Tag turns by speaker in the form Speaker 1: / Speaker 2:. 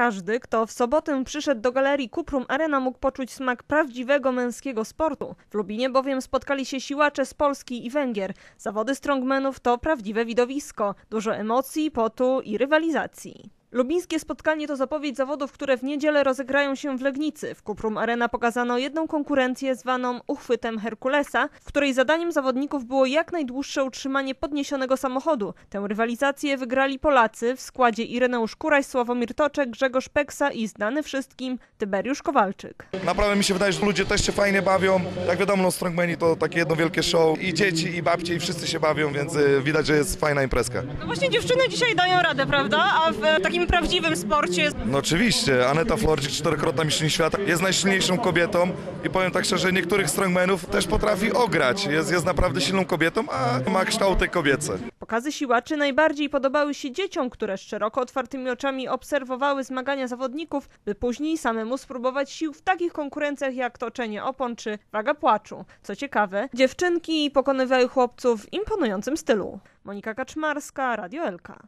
Speaker 1: Każdy, kto w sobotę przyszedł do galerii Kuprum Arena mógł poczuć smak prawdziwego męskiego sportu. W Lubinie bowiem spotkali się siłacze z Polski i Węgier. Zawody strongmenów to prawdziwe widowisko. Dużo emocji, potu i rywalizacji. Lubińskie spotkanie to zapowiedź zawodów, które w niedzielę rozegrają się w Legnicy. W Kuprum Arena pokazano jedną konkurencję zwaną uchwytem Herkulesa, w której zadaniem zawodników było jak najdłuższe utrzymanie podniesionego samochodu. Tę rywalizację wygrali Polacy w składzie Ireneusz Kuraj, Sławomir Toczek, Grzegorz Peksa i znany wszystkim Tyberiusz Kowalczyk.
Speaker 2: Naprawdę mi się wydaje, że ludzie też się fajnie bawią. Jak wiadomo, no Strongmeni to takie jedno wielkie show. I dzieci, i babcie, i wszyscy się bawią, więc y, widać, że jest fajna imprezka.
Speaker 3: No właśnie dziewczyny dzisiaj dają radę, prawda? A w e, takim prawdziwym sporcie
Speaker 2: No oczywiście, Aneta Flordzik, czterokrotna mistrzyni świata, jest najsilniejszą kobietą i powiem tak szczerze, niektórych strongmenów też potrafi ograć. Jest, jest naprawdę silną kobietą, a ma kształty kobiece.
Speaker 1: Pokazy siłaczy najbardziej podobały się dzieciom, które z szeroko otwartymi oczami obserwowały zmagania zawodników, by później samemu spróbować sił w takich konkurencjach jak toczenie opon czy waga płaczu. Co ciekawe, dziewczynki pokonywały chłopców w imponującym stylu. Monika Kaczmarska, Radio Elka.